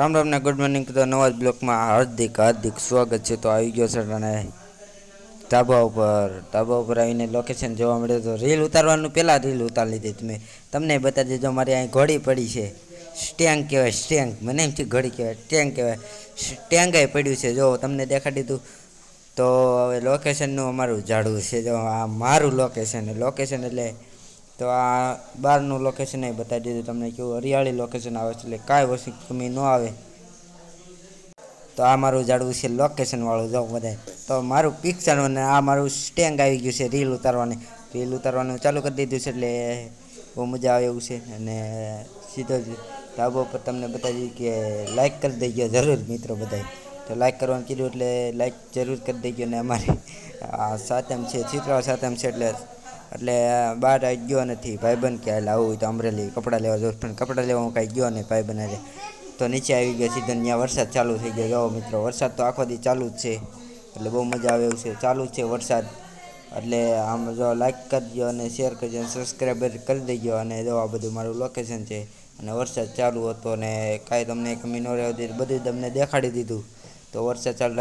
રામ રામને good morning તો નવા જ બ્લોકમાં હાર્દિક હાર્દિક સ્વાગત છે. તો આવી ગયો છે અને ધાબા ઉપર ધાબા ઉપર આવીને લોકેશન જોવા મળે તો રીલ ઉતારવાનું પહેલાં રીલ ઉતારી લીધી તમે. તમને બતાવી દીધો મારી અહીં ઘોડી પડી છે. સ્ટેન્ક કહેવાય સ્ટેન્ક મને એમથી ઘોડી કહેવાય ટેન્ક કહેવાય. સ્ટેંગાય પડ્યું છે. જો તમને દેખાડી દીધું તો હવે લોકેશનનું અમારું ઝાડવું છે. જો આ મારું લોકેશન લોકેશન એટલે તો આ બહારનું લોકેશન એ બતાવી દીધું તમને કેવું હરિયાળી લોકેશન આવે છે, એટલે કાંઈ વસ્તુ કમી ન આવે. તો આ મારું જાડવું છે લોકેશનવાળું વાળું, જો બધાય. તો મારું પિક્ચર અને આ મારું સ્ટેન્ગ આવી ગયું છે રીલ ઉતારવાની. રીલ ઉતારવાનું ચાલુ કરી દીધું છે, એટલે બહુ મજા આવે એવું છે. અને સીધો જ ધાબો ઉપર તમને બતાવી દીધું કે લાઈક કરી દઈ ગયો જરૂર મિત્રો બધાય. તો લાઈક કરવાનું કીધું, એટલે લાઈક જરૂર કરી દઈ ગયો ને અમારે. આ સાતમ છે ચિત્રા સાતમ છે, એટલે એટલે બહાર આવી ગયો નથી, ભાઈબંધ કે હાલ આવું હોય તો અમરેલી કપડાં લેવા જવું પણ કપડાં લેવા હું કાંઈ ગયો નહીં ભાઈબંધ. આજે તો નીચે આવી ગયો સીધો, ત્યાં વરસાદ ચાલુ થઈ ગયો. જાઓ મિત્રો, વરસાદ તો આખો દી ચાલુ જ છે. એટલે બહુ મજા આવે એવું છે, ચાલુ જ છે વરસાદ. એટલે આમ જો લાઈક કરજો અને શેર કરજો અને સબસ્ક્રાઈબર કરી દેજો અને જો આ બધું મારું લોકેશન છે અને વરસાદ ચાલુ હતો અને કાંઈ તમને કમી ન રહેતી બધું તમને દેખાડી દીધું. તો વરસાદ ચાલુ